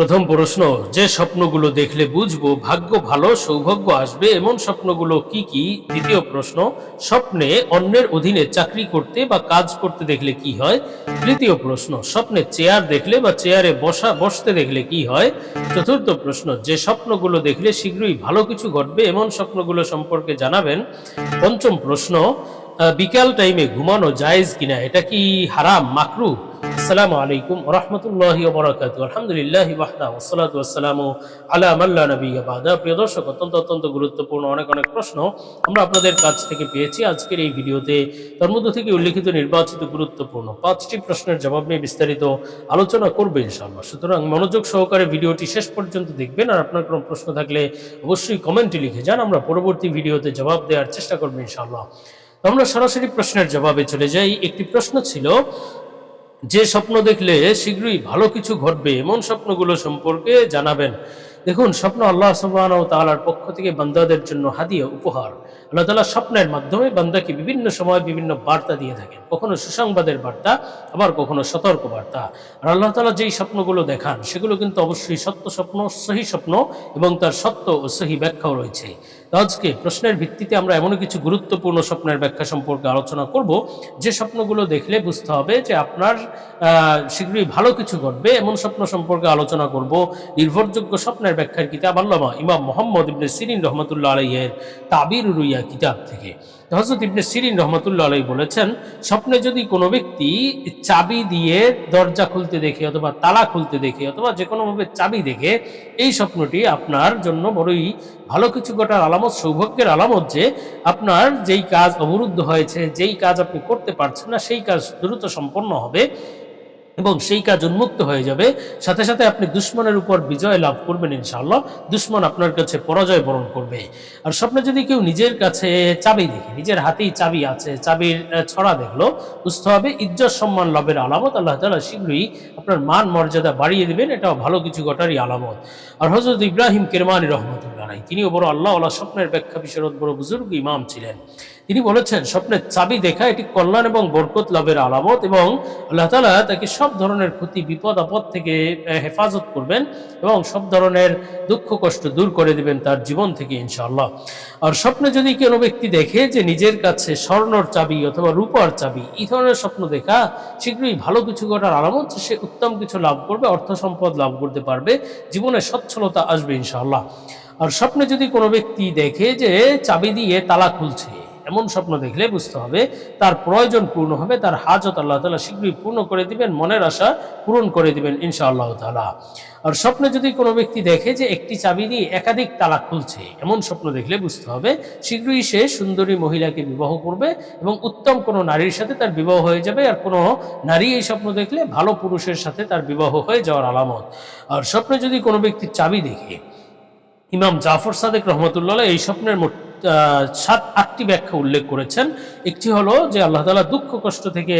প্রথম প্রশ্ন, যে স্বপ্নগুলো দেখলে বুঝব ভাগ্য ভালো, সৌভাগ্য আসবে, এমন স্বপ্নগুলো কি কি? দ্বিতীয় প্রশ্ন, স্বপ্নে অন্যের অধীনে চাকরি করতে বা কাজ করতে দেখলে কি হয়? তৃতীয় প্রশ্ন, স্বপ্নে চেয়ার দেখলে বা চেয়ারে বসা, বসতে দেখলে কি হয়? চতুর্থ প্রশ্ন, যে স্বপ্নগুলো দেখলে শীঘ্রই ভালো কিছু ঘটবে, এমন স্বপ্নগুলো সম্পর্কে জানাবেন। পঞ্চম প্রশ্ন বিকাল টাইমে ঘুমানো জায়েজ কিনা? এটা কি হারাম, মাকরু? আসসালামু আলাইকুম রহমতুল্লাহি ওবরাকাতু আলহামদুলিল্লাহ ওয়াহদা ওয়াসসালাতু ওয়াসসালামু আলা মাল্লা নবিয়্যা বাদা প্রিয় দর্শক, অত্যন্ত অত্যন্ত গুরুত্বপূর্ণ অনেক অনেক প্রশ্ন আমরা আপনাদের কাছ থেকে পেয়েছি আজকের এই ভিডিওতে। তার মধ্য থেকে উল্লেখিত নির্বাচিত গুরুত্বপূর্ণ পাঁচটি প্রশ্নের জবাব নিয়ে বিস্তারিত আলোচনা করবে ইনশাআল্লাহ। সুতরাং মনোযোগ সহকারে ভিডিওটি শেষ পর্যন্ত দেখবেন আর আপনার কোনো প্রশ্ন থাকলে অবশ্যই কমেন্টে লিখে যান, আমরা পরবর্তী ভিডিওতে জবাব দেওয়ার চেষ্টা করব ইনশাআল্লাহ। আমরা সরাসরি প্রশ্নের জবাবে চলে যাই। একটি প্রশ্ন ছিল যে স্বপ্ন দেখলে শীঘ্রই ভালো কিছু ঘটবে, এমন স্বপ্নগুলো সম্পর্কে জানাবেন। দেখুন, স্বপ্ন আল্লাহ সুবাহ ও তাআলার পক্ষ থেকে বান্দাদের জন্য হাদিয়া, উপহার। আল্লাহ তাআলা স্বপ্নের মাধ্যমে বান্দাকে বিভিন্ন সময় বিভিন্ন বার্তা দিয়ে থাকেন। কখনো সুসংবাদের বার্তা, আবার কখনো সতর্ক বার্তা আর আল্লাহ তাআলা যেই স্বপ্নগুলো দেখান, সেগুলো কিন্তু অবশ্যই সত্য স্বপ্ন, সহি স্বপ্ন এবং তার সত্য ও সহি ব্যাখ্যাও রয়েছে। আজকে প্রশ্নের ভিত্তিতে আমরা এমন কিছু গুরুত্বপূর্ণ স্বপ্নের ব্যাখ্যা সম্পর্কে আলোচনা করব। যে স্বপ্নগুলো দেখলে বুঝতে হবে যে আপনার শীঘ্রই ভালো কিছু ঘটবে। এমন স্বপ্ন সম্পর্কে আলোচনা করব। নির্ভরযোগ্য স্বপ্নের ব্যাখ্যার কিতাব আল্লামা ইমাম মোহাম্মদ ইবনে সিরিন রহমতুল্লাহ আলাইয়ের তাবির রুইয়া কিতাব থেকে। হজরত ইবনে সিরিন রহমতুল্লাহ আলাই বলেছেন, স্বপ্নে যদি কোনো ব্যক্তি চাবি দিয়ে দরজা খুলতে দেখে অথবা তালা খুলতে দেখে অথবা যে কোনোভাবে চাবি দেখে, এই স্বপ্নটি আপনার জন্য বড়ই ভালো কিছু ঘটার আলামত, সৌভাগ্যের আলামত যে আপনার যেই কাজ অবরুদ্ধ হয়েছে, যেই কাজ আপনি করতে পারছেন না, সেই কাজ দ্রুত সম্পন্ন হবে। এবং সেই কাজ উন্মুক্ত হয়ে যাবে। সাথে সাথে আপনি দুশ্মনের উপর বিজয় লাভ করবেন ইনশাআল্লাহ। দুশ্মন আপনার কাছে পরাজয় বরণ করবে। আর স্বপ্নে যদি কেউ নিজের কাছে চাবি দেখে, নিজের হাতেই চাবি আছে, চাবির ছড়া দেখল, বুঝতে হবে ইজ্জত সম্মান লাভের আলামত। আল্লাহ তালা শীঘ্রই আপনার মান মর্যাদা বাড়িয়ে দেবেন। এটাও ভালো কিছু ঘটারই আলামত। আর হজরত ইব্রাহিম কেরমানি রহমতুল্লাহ তিনিও বড় আল্লাহ আল্লাহ স্বপ্নের ব্যাখ্যা বিশরদ বড় বুজুর্গ ইমাম ছিলেন। তিনি বলেছেন, স্বপ্নের চাবি দেখা এটি কল্যাণ এবং বরকত লাভের আলামত এবং আল্লাহ তালা তাকে সব ধরনের ক্ষতি, বিপদ, আপদ থেকে হেফাজত করবেন এবং সব ধরনের দুঃখ, কষ্ট দূর করে দিবেন তার জীবন থেকে, ইনশাআল্লাহ। আর স্বপ্নে যদি কোনো ব্যক্তি দেখে যে নিজের কাছে স্বর্ণর চাবি অথবা রূপার চাবি, এই ধরনের স্বপ্ন দেখা, শীঘ্রই ভালো কিছু ঘটার আলামত সে উত্তম কিছু লাভ করবে, অর্থ সম্পদ লাভ করতে পারবে, জীবনে সচ্ছলতা আসবে, ইনশাআল্লাহ। আর স্বপ্নে যদি কোনো ব্যক্তি দেখে যে চাবি দিয়ে তালা খুলছে এমন স্বপ্ন দেখলে বুঝতে হবে, তার প্রয়োজন পূর্ণ হবে, তার হাজত আল্লাহ তালা শীঘ্রই পূর্ণ করে দিবেন, মনের আশা পূরণ করে দিবেন ইনশা আল্লাহ তালা আর স্বপ্নে যদি কোনো ব্যক্তি দেখে যে একটি চাবি দিয়ে একাধিক তালা খুলছে, এমন স্বপ্ন দেখলে বুঝতে হবে, শীঘ্রই সে সুন্দরী মহিলাকে বিবাহ করবে এবং উত্তম কোনো নারীর সাথে তার বিবাহ হয়ে যাবে আর কোনো নারী এই স্বপ্ন দেখলে ভালো পুরুষের সাথে তার বিবাহ হয়ে যাওয়ার আলামত। আর স্বপ্নে যদি কোনো ব্যক্তি চাবি দেখে, ইমাম জাফর সাদেক রহমতুল্লাহ এই স্বপ্নের সাত, আটটি ব্যাখ্যা উল্লেখ করেছেন। একটি হলো যে আল্লাহ তালা দুঃখ, কষ্ট থেকে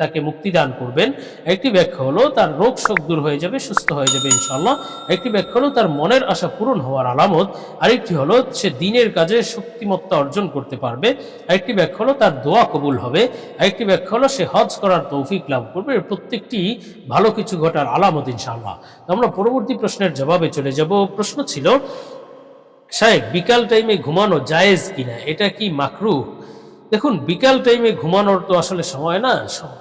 তাকে মুক্তি দান করবেন। একটি ব্যাখ্যা হলো তার রোগ শোক দূর হয়ে যাবে, সুস্থ হয়ে যাবে ইনশাল্লাহ একটি ব্যাখ্যা হলো তার মনের আশা পূরণ হওয়ার আলামত। আরেকটি হলো সে দিনের কাজে শক্তিমত্তা অর্জন করতে পারবে। আরেকটি ব্যাখ্যা হলো তার দোয়া কবুল হবে। আরেকটি ব্যাখ্যা হলো সে হজ করার তৌফিক লাভ করবে। প্রত্যেকটি ভালো কিছু ঘটার আলামত ইনশাল্লাহ আমরা পরবর্তী প্রশ্নের জবাবে চলে যাব। প্রশ্ন ছিল সাহেব, বিকাল টাইমে ঘুমানো জায়েজ কিনা? এটা কি মাকরু দেখুন, বিকাল টাইমে ঘুমানোর তো আসলে সময় না।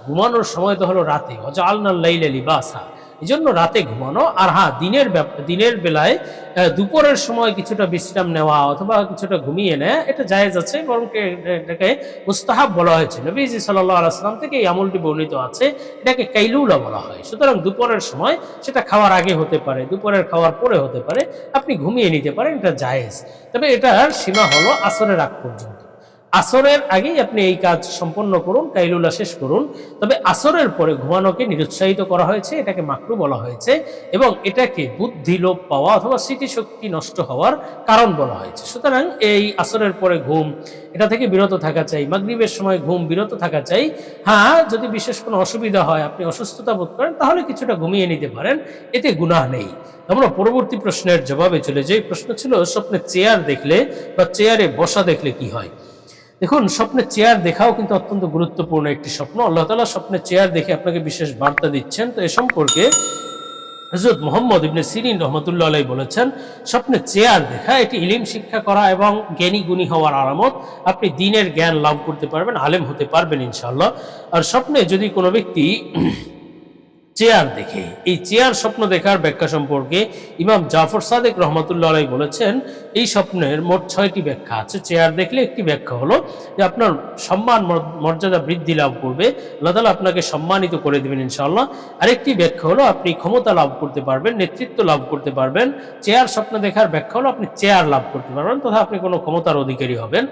ঘুমানোর সময় তো হলো রাতে। হজ আলনাল লাইলে লিবাসা। এই জন্য রাতে ঘুমানো, আর হ্যাঁ দিনের দিনের বেলায় দুপুরের সময় কিছুটা বিশ্রাম নেওয়া অথবা কিছুটা ঘুমিয়ে নেওয়া এটা জায়েজ আছে, বরং এটাকে মুস্তাহাব বলা হয়েছে। নবীজি সাল্লাহ থেকে এই আমলটি বর্ণিত আছে, এটাকে কাইলুলা বলা হয়। সুতরাং দুপুরের সময় সেটা খাওয়ার আগে হতে পারে, দুপুরের খাওয়ার পরে হতে পারে, আপনি ঘুমিয়ে নিতে পারেন, এটা জায়েজ। তবে এটার সীমা হলো আসরের আগ পর্যন্ত। আসরের আগেই আপনি এই কাজ সম্পন্ন করুন কাইলুলা শেষ করুন। তবে আসরের পরে ঘুমানোকে নিরুৎসাহিত করা হয়েছে, এটাকে মাকরু বলা হয়েছে, এবং এটাকে বুদ্ধি লোপ পাওয়া অথবা স্মৃতিশক্তি নষ্ট হওয়ার কারণ বলা হয়েছে। সুতরাং এই আসরের পরে ঘুম, এটা থেকে বিরত থাকা চাই, মাগরিবের সময় ঘুম বিরত থাকা চাই। হ্যাঁ যদি বিশেষ কোনো অসুবিধা হয়, আপনি অসুস্থতা বোধ করেন, তাহলে কিছুটা ঘুমিয়ে নিতে পারেন, এতে গুনাহ নেই। আমরা পরবর্তী প্রশ্নের জবাবে চলে যাই। প্রশ্ন ছিল স্বপ্নে চেয়ার দেখলে বা চেয়ারে বসা দেখলে কি হয়? দেখুন, স্বপ্নে চেয়ার দেখাও কিন্তু অত্যন্ত গুরুত্বপূর্ণ একটি স্বপ্ন। আল্লাহ তালা স্বপ্নে চেয়ার দেখে আপনাকে বিশেষ বার্তা দিচ্ছেন। তো এ সম্পর্কে হজরত মোহাম্মদ ইবনে সিরিন রহমতুল্লাহ আলাই বলেছেন, স্বপ্নে চেয়ার দেখা, এটি ইলিম শিক্ষা করা এবং জ্ঞানী গুণী হওয়ার আরামত। আপনি দিনের জ্ঞান লাভ করতে পারবেন, আলেম হতে পারবেন ইনশাল্লাহ আর স্বপ্নে যদি কোনো ব্যক্তি চেয়ার দেখে, এই চেয়ার স্বপ্ন দেখার ব্যাখ্যা সম্পর্কে ইমাম জাফর সাদেক রহমতুল্লাহ আলাই বলেছেন এই স্বপ্নের মোট ছয়টি ব্যাখ্যা আছে। চেয়ার দেখলে একটি ব্যাখ্যা হলো যে আপনার সম্মান, মর- মর্যাদা বৃদ্ধি লাভ করবে। আল্লাহ তালা আপনাকে সম্মানিত করে দেবেন ইনশাল্লাহ আরেকটি ব্যাখ্যা হলো আপনি ক্ষমতা লাভ করতে পারবেন, নেতৃত্ব লাভ করতে পারবেন। চেয়ার স্বপ্ন দেখার ব্যাখ্যা হলো আপনি চেয়ার লাভ করতে পারবেন তথা আপনি কোনো ক্ষমতার অধিকারী হবেন।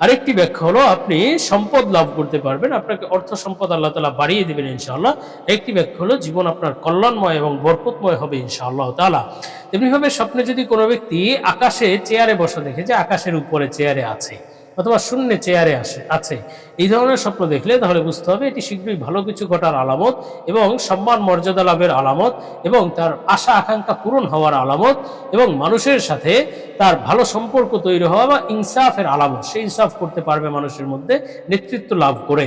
আরেকটি ব্যাখ্যা হলো আপনি সম্পদ লাভ করতে পারবেন, আপনাকে অর্থ সম্পদ আল্লাহ তালা বাড়িয়ে দেবেন ইনশাআল্লাহ। একটি ব্যাখ্যা হলো জীবন আপনার কল্যাণময় এবং বরকতময় হবে ইনশাআল্লাহ তালা তেমনিভাবে স্বপ্নে যদি কোনো ব্যক্তি আকাশে চেয়ারে বসা দেখে যে আকাশের উপরে চেয়ারে আছে অথবা শূন্যে চেয়ারে আসে, আছে, এই ধরনের স্বপ্ন দেখলে তাহলে বুঝতে হবে এটি শীঘ্রই ভালো কিছু ঘটার আলামত এবং সম্মান, মর্যাদা লাভের আলামত এবং তার আশা, আকাঙ্ক্ষা পূরণ হওয়ার আলামত এবং মানুষের সাথে তার ভালো সম্পর্ক তৈরি হওয়া বা ইনসাফের আলামত, সে ইনসাফ করতে পারবে মানুষের মধ্যে নেতৃত্ব লাভ করে।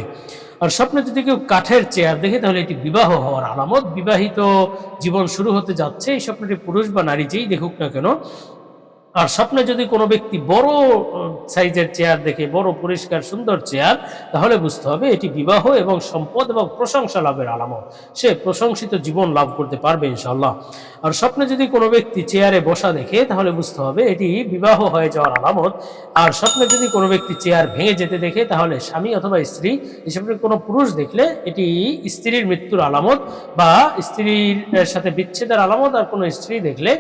আর স্বপ্নে যদি কেউ কাঠের চেয়ার দেখে, তাহলে এটি বিবাহ হওয়ার আলামত। বিবাহিত জীবন শুরু হতে যাচ্ছে। এই স্বপ্নটি পুরুষ বা নারী যেই দেখুক না কেন আর স্বপ্নে যদি কোনো ব্যক্তি বড় সাইজের চেয়ার দেখে, বড়, পরিষ্কার, সুন্দর চেয়ার, তাহলে বুঝতে হবে এটি বিবাহ এবং সম্পদ এবং প্রশংসা লাভের আলামত। সে প্রশংসিত জীবন লাভ করতে পারবে ইনশাল্লাহ আর স্বপ্নে যদি কোনো ব্যক্তি চেয়ারে বসা দেখে, তাহলে বুঝতে হবে এটি বিবাহ হয়ে যাওয়ার আলামত। আর স্বপ্নে যদি কোনো ব্যক্তি চেয়ার ভেঙে যেতে দেখে, তাহলে স্বামী অথবা স্ত্রী এসব কোনো পুরুষ দেখলে এটি স্ত্রীর মৃত্যুর আলামত বা স্ত্রীর সাথে বিচ্ছেদের আলামত, আর কোনো স্ত্রী দেখলে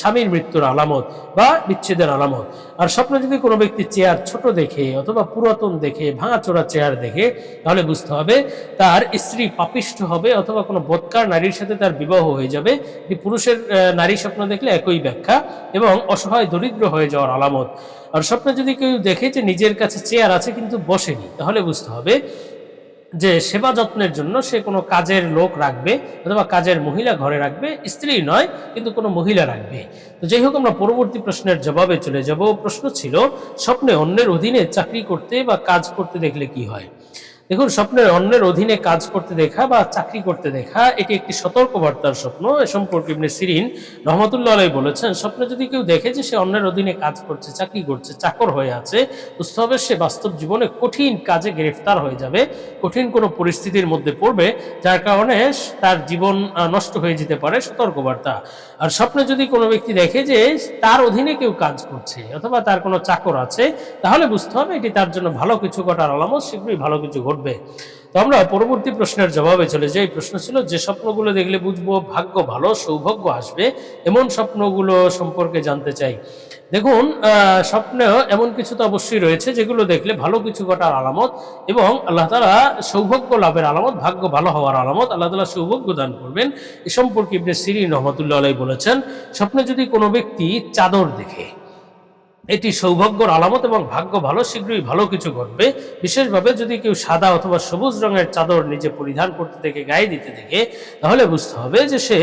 স্বামীর মৃত্যুর আলামত। বা বিচ্ছেদের আলামত। আর স্বপ্নে যদি কোনো ব্যক্তি চেয়ার ছোট দেখে অথবা পুরাতন দেখে, ভাঙাচোরা চেয়ার দেখে, তাহলে বুঝতে হবে তার স্ত্রী পাপিষ্ঠ হবে অথবা কোনো বৎকার নারীর সাথে তার বিবাহ হয়ে যাবে। পুরুষের নারী স্বপ্ন দেখলে একই ব্যাখ্যা এবং অসহায়, দরিদ্র হয়ে যাওয়ার আলামত। আর স্বপ্নে যদি কেউ দেখে যে নিজের কাছে চেয়ার আছে কিন্তু বসেনি, তাহলে বুঝতে হবে যে সেবা যত্নের জন্য সে কোনো কাজের লোক রাখবে অথবা কাজের মহিলা ঘরে রাখবে, স্ত্রী নয়, কিন্তু কোনো মহিলা রাখবে। তো যাই হোক, আমরা পরবর্তী প্রশ্নের জবাবে চলে যাব। প্রশ্ন ছিল, স্বপ্নে অন্যের অধীনে চাকরি করতে বা কাজ করতে দেখলে কি হয়? দেখুন, স্বপ্নের অন্যের অধীনে কাজ করতে দেখা বা চাকরি করতে দেখা, এটি একটি সতর্কবার্তার স্বপ্ন। এ সম্পর্কে ইবনে সিরিন রহমতুল্লাহ আলাই বলেছেন, স্বপ্নে যদি কেউ দেখে যে সে অন্যের অধীনে কাজ করছে, চাকরি করছে, চাকর হয়ে আছে বুঝতে হবে সে বাস্তব জীবনে কঠিন কাজে গ্রেফতার হয়ে যাবে। কঠিন কোনো পরিস্থিতির মধ্যে পড়বে, যার কারণে তার জীবন নষ্ট হয়ে যেতে পারে সতর্কবার্তা। আর স্বপ্নে যদি কোনো ব্যক্তি দেখে যে তার অধীনে কেউ কাজ করছে অথবা তার কোনো চাকর আছে, তাহলে বুঝতে হবে এটি তার জন্য ভালো কিছু ঘটার আলামত, শীঘ্রই ভালো কিছু ঘটবে। তো আমরা পরবর্তী প্রশ্নের জবাবে চলে যাই। প্রশ্ন ছিল যে স্বপ্নগুলো দেখলে বুঝব ভাগ্য ভালো সৌভাগ্য আসবে এমন স্বপ্নগুলো সম্পর্কে জানতে চাই। দেখুন আহ, স্বপ্নেও এমন কিছু তো অবশ্যই রয়েছে যেগুলো দেখলে ভালো কিছু ঘটার আলামত এবং আল্লাহ তালা সৌভাগ্য লাভের আলামত ভাগ্য ভালো হওয়ার আলামত আল্লাহ তালা সৌভাগ্য দান করবেন। এ সম্পর্কে ইবনে সিরিন রহমতুল্লাহ আলাই বলেছেন স্বপ্নে যদি কোনো ব্যক্তি চাদর দেখে এটি সৌভাগ্যর আলামত এবং ভাগ্য ভালো, শীঘ্রই ভালো কিছু ঘটবে। বিশেষভাবে যদি কেউ সাদা অথবা সবুজ রঙের চাদর নিজে পরিধান করতে থেকে গায়ে দিতে দেখে, তাহলে বুঝতে হবে যে সে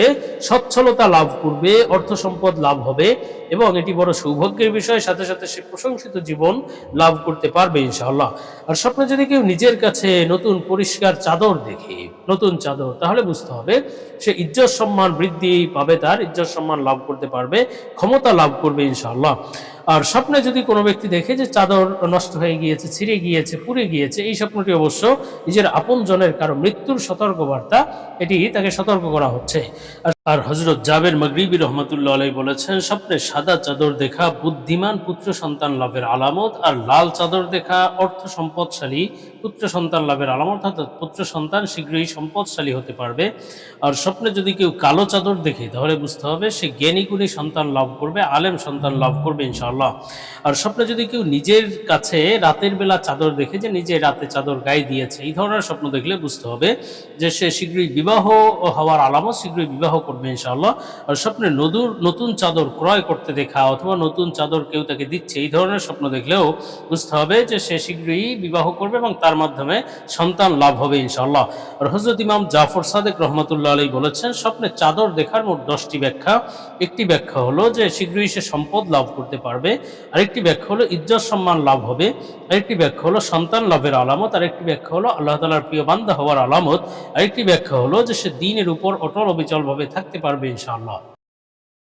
সচ্ছলতা লাভ করবে, অর্থ সম্পদ লাভ হবে এবং এটি বড় সৌভাগ্যের বিষয়। সাথে সাথে সে প্রশংসিত জীবন লাভ করতে পারবে ইনশাআল্লাহ। আর স্বপ্নে যদি কেউ নিজের কাছে নতুন পরিষ্কার চাদর দেখে, নতুন চাদর, তাহলে বুঝতে হবে সে ইজ্জত সম্মান বৃদ্ধি পাবে তার, ইজ্জত সম্মান লাভ করতে পারবে, ক্ষমতা লাভ করবে ইনশাআল্লাহ। আর স্বপ্নে যদি কোনো ব্যক্তি দেখে যে চাদর নষ্ট হয়ে গিয়েছে, ছিঁড়ে গিয়েছে, পুড়ে গিয়েছে, এই স্বপ্নটি অবশ্য নিজের আপন জনের কারও মৃত্যুর সতর্কবার্তা, এটি তাকে সতর্ক করা হচ্ছে। আর- হজরত জাবের মগরিবি রহমতুল্লাহ আলাই বলেছেন, স্বপ্নে সাদা চাদর দেখা বুদ্ধিমান পুত্র সন্তান লাভের আলামত, আর লাল চাদর দেখা অর্থ সম্পদশালী পুত্র সন্তান লাভের আলামত, অর্থাৎ পুত্র সন্তান শীঘ্রই সম্পদশালী হতে পারবে। আর যদি কেউ কালো চাদর দেখে, তাহলে বুঝতে হবে সে জ্ঞানী গুণী সন্তান লাভ করবে, আলেম সন্তান লাভ করবে ইনশাআল্লাহ। আর স্বপ্নে যদি কেউ নিজের কাছে রাতের বেলা চাদর দেখে যে নিজে রাতে চাদর গায়ে দিয়েছে, এই ধরনের স্বপ্ন দেখলে বুঝতে হবে যে সে শীঘ্রই বিবাহ হওয়ার আলামত শীঘ্রই বিবাহ করবে ইনশাআল্লাহ। আর স্বপ্নে নদুর, নতুন চাদর ক্রয় করতে দেখা অথবা নতুন চাদর কেউ তাকে দিচ্ছে, এই ধরনের স্বপ্ন দেখলেও বুঝতে হবে যে সে শীঘ্রই বিবাহ করবে এবং তার তার মাধ্যমে সন্তান লাভ হবে ইনশাআল্লাহ। আর হজরত ইমাম জাফর সাদেক রহমতুল্লাহ আলী বলেছেন স্বপ্নে চাদর দেখার মোট দশটি ব্যাখ্যা। একটি ব্যাখ্যা হলো যে শীঘ্রই সে সম্পদ লাভ করতে পারবে। আরেকটি ব্যাখ্যা হলো ইজ্জত সম্মান লাভ হবে। আরেকটি ব্যাখ্যা হলো সন্তান লাভের আলামত। আরেকটি ব্যাখ্যা হলো আল্লাহ তালার প্রিয় বান্দা হওয়ার আলামত। আরেকটি ব্যাখ্যা হলো যে সে দিনের উপর অটল অবিচলভাবে থাকতে পারবে ইনশাআল্লাহ।